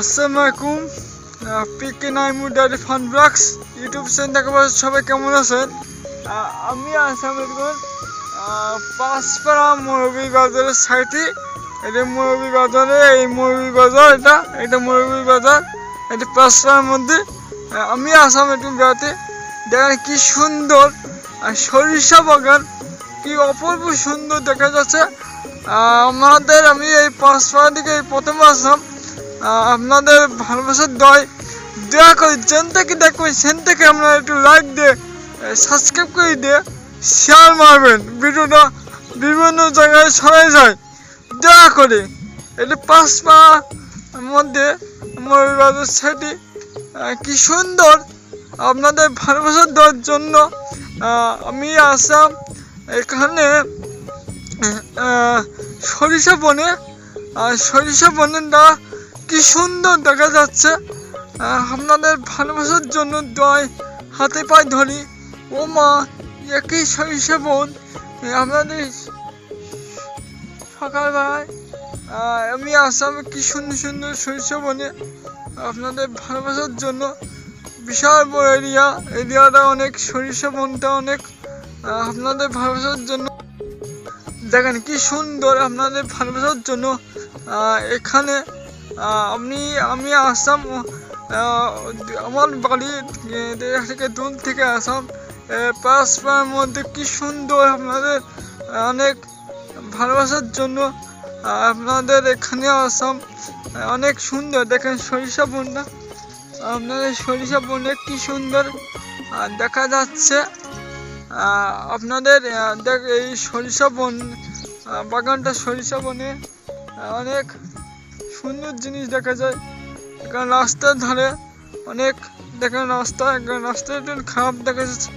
আসসালামু আলাইকুম। PK Naimu diary fun blogs YouTube channel সবাই কেমন আছেন? আমি আসাম পাঁচপাড়া মুরবি বাজারের সাইটে এটা মুরবি বাজারে, এই মুরবি বাজার, এটা এটা মুরবি বাজার, এটা পাঁচপাড়ার মধ্যে। আমি আসাম একটু বেড়াতে। দেখেন কি সুন্দর সরিষা বাগান, কি অপূর্ব সুন্দর দেখা যাচ্ছে। আমাদের আমি এই পাঁচপাড়া দিকে প্রথম আসলাম। আপনাদের ভালোবাসার দয় দয়া করে যেন থেকে দেখবেন, সেন থেকে আপনারা একটু লাইক দিয়ে সাবস্ক্রাইব করে দিয়ে শেয়ার মারবেন। ভিডিওটা বিভিন্ন জায়গায় ছড়াই যায়। দয়া করে এটা পাঁচপা মধ্যে আমার বাজার সাইডে কি সুন্দর আপনাদের ভালোবাসার দেওয়ার জন্য আমি আসাম এখানে সরিষা বনে আর সরিষা বনেটা কি সুন্দর দেখা যাচ্ছে। আপনাদের ভালোবাসার জন্য দয়, হাতে পায়ে ধরি। ও মা, একই সরিষা বোন আপনাদের সকালবেলায় আমি আসামে কি সুন্দর সুন্দর সরিষা বনে আপনাদের ভালোবাসার জন্য বিশাল বড় এরিয়া। এরিয়াটা অনেক সরিষা বনটা অনেক। আপনাদের ভালোবাসার জন্য দেখেন কি সুন্দর আপনাদের ভালোবাসার জন্য। এখানে আমি আমি আসাম আমার বাড়ি থেকে দূর থেকে আসাম। পাঁচপাড়ার মধ্যে কি সুন্দর আপনাদের, অনেক ভালোবাসার জন্য আপনাদের এখানে আসাম, অনেক সুন্দর। দেখেন সরিষা বনটা, আপনাদের সরিষা বনে কি সুন্দর দেখা যাচ্ছে। আপনাদের দেখ, এই সরিষা বন বাগানটা সরিষা বনে অনেক সুন্দর জিনিস দেখা যায়। এখানে রাস্তার ধারে অনেক, দেখেন রাস্তা রাস্তা একটু খারাপ দেখা যাচ্ছে।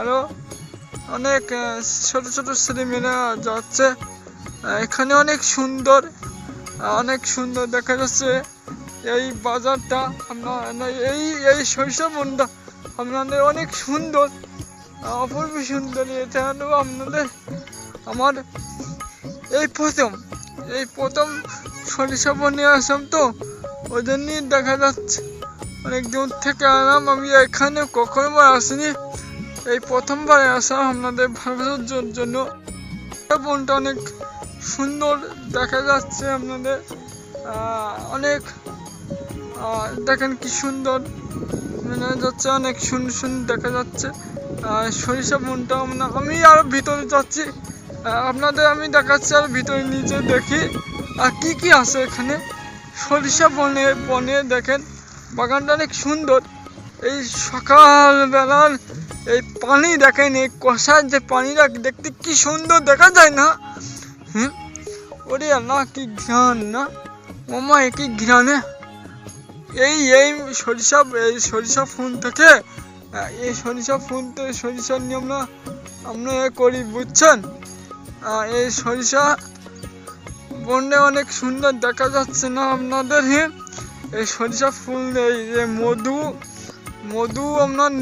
আরও অনেক ছোট ছোট ছেলেমেয়েরা যাচ্ছে। এখানে অনেক সুন্দর অনেক সুন্দর দেখা যাচ্ছে। এই বাজারটা আপনার এই এই শৈশব বনটা আপনাদের অনেক সুন্দর অপূর্ব সুন্দর। এটা আপনাদের আমার এই প্রথম এই প্রথম সরিষা নিয়ে আসলাম তো ওই জন্যই দেখা যাচ্ছে। অনেক দূর থেকে আলাম, আমি এখানে কখনো আসিনি। এই প্রথমবার আসলাম আপনাদের ভালোবাসার জন্য। বনটা অনেক সুন্দর দেখা যাচ্ছে আপনাদের। অনেক দেখেন কি সুন্দর। মনে যাচ্ছে অনেক সুন্দর সুন্দর দেখা যাচ্ছে। সরিষা বনটা আমি আর ভিতরে যাচ্ছি। আপনাদের আমি দেখাচ্ছি আর ভিতরে নিচে দেখি। আর কি কি আছে এখানে? সরিষা বনে বনে দেখেন, বাগানটা অনেক সুন্দর। এই সকালবেলার এই পানি দেখেন, এই কষার যে পানিটা দেখতে কি সুন্দর দেখা যায় না? হুম? ওরে আল্লাহ, কি ঘ্রাণ না? মামা এ কি ঘ্রাণে? এই এই সরিষা এই সরিষা ফুল থেকে এই সরিষা ফুল থেকে সরিষার নিয়ে আমরা আমরা এ করি, বুঝছেন? এই সরিষা বনটা অনেক সুন্দর দেখা যাচ্ছে না আপনাদের এই সরিষা ফুল এই যে মধু মধু আপনার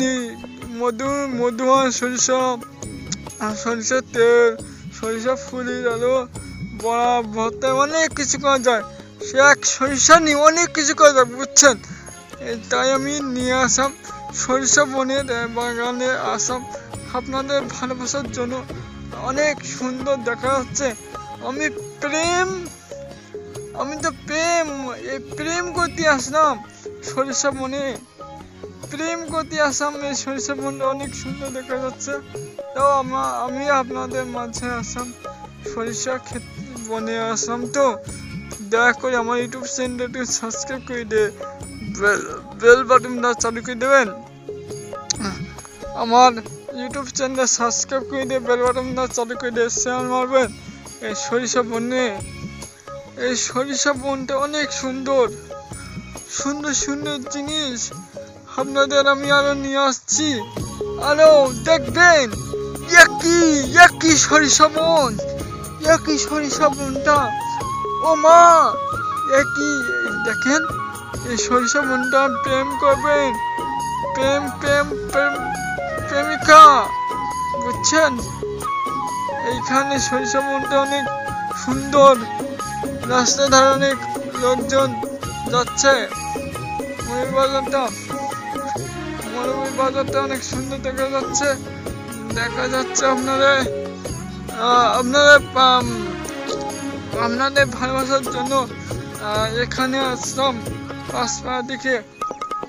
মধু মধু সরিষা সরিষার তেল, সরিষা ফুলের আলো, বড়া, ভর্তা, অনেক কিছু করা যায়। সে এক সরিষা নিয়ে অনেক কিছু করা যায় বুঝছেন? তাই আমি নিয়ে আসাম সরিষা বনের বাগানে আসাম আপনাদের ভালোবাসার জন্য অনেক সুন্দর দেখা যাচ্ছে। আমি প্রেম? আমি তো প্রেম, এই প্রেম করতে আসলাম সরিষা বনে। প্রেম করতে আসলাম, এই সরিষা বনটা অনেক সুন্দর দেখা যাচ্ছে। তাও আমা, আমি আপনাদের মাঝে আসলাম, সরিষা ক্ষেত বনে আসলাম তো। দয়া করে আমার ইউটিউব চ্যানেলটি সাবস্ক্রাইব করে দিয়ে বেল বেল বাটনটা চালু করে দেবেন। আমার ইউটিউব চ্যানেল সাবস্ক্রাইব করে দিয়ে বেল বাটনটা চালু করে দিয়ে শেয়ার মারবেন। এই সরিষা বনে এই সরিষা বনটা অনেক সুন্দর। সুন্দর সুন্দর জিনিস। আপনাদের আমি আরও নিয়ে আসছি। আরও দেখবেন, একই একই সরিষা বন। একই সরিষা বনটা। ও মা, একই, দেখেন, এই সরিষা বনটা প্রেম করবেন। প্রেম প্রেম প্রেম, প্রেমিকা, বুঝছেন? এইখানে বনটা অনেক সুন্দর রাস্তার ধারে অনেক লোকজন যাচ্ছে। ময়ূর বাজারটা ময়ূর বাজারটা অনেক সুন্দর দেখা যাচ্ছে। দেখা যাচ্ছে আপনাদের আপনাদের আপনাদের ভালোবাসার জন্য এখানে আসলাম পাঁচপাড়া দিকে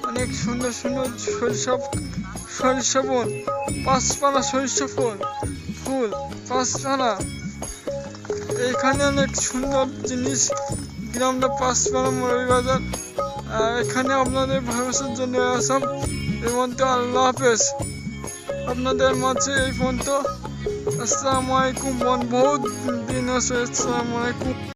অনেক সুন্দর সুন্দর সরিষা সরিষা বন পাঁচপাড়া সরিষা ফুল পাঁচতলা এখানে অনেক সুন্দর জিনিস। গ্রামটা পাঁচপাড়া আর এখানে আপনাদের ভালোবাসার জন্য আসাম এই পর্যন্ত আল্লাহ হাফেজ। আপনাদের মাঝে এই পর্যন্ত আসসালামু আলাইকুম মন বহুত দিন আছে আসসালামু আলাইকুম।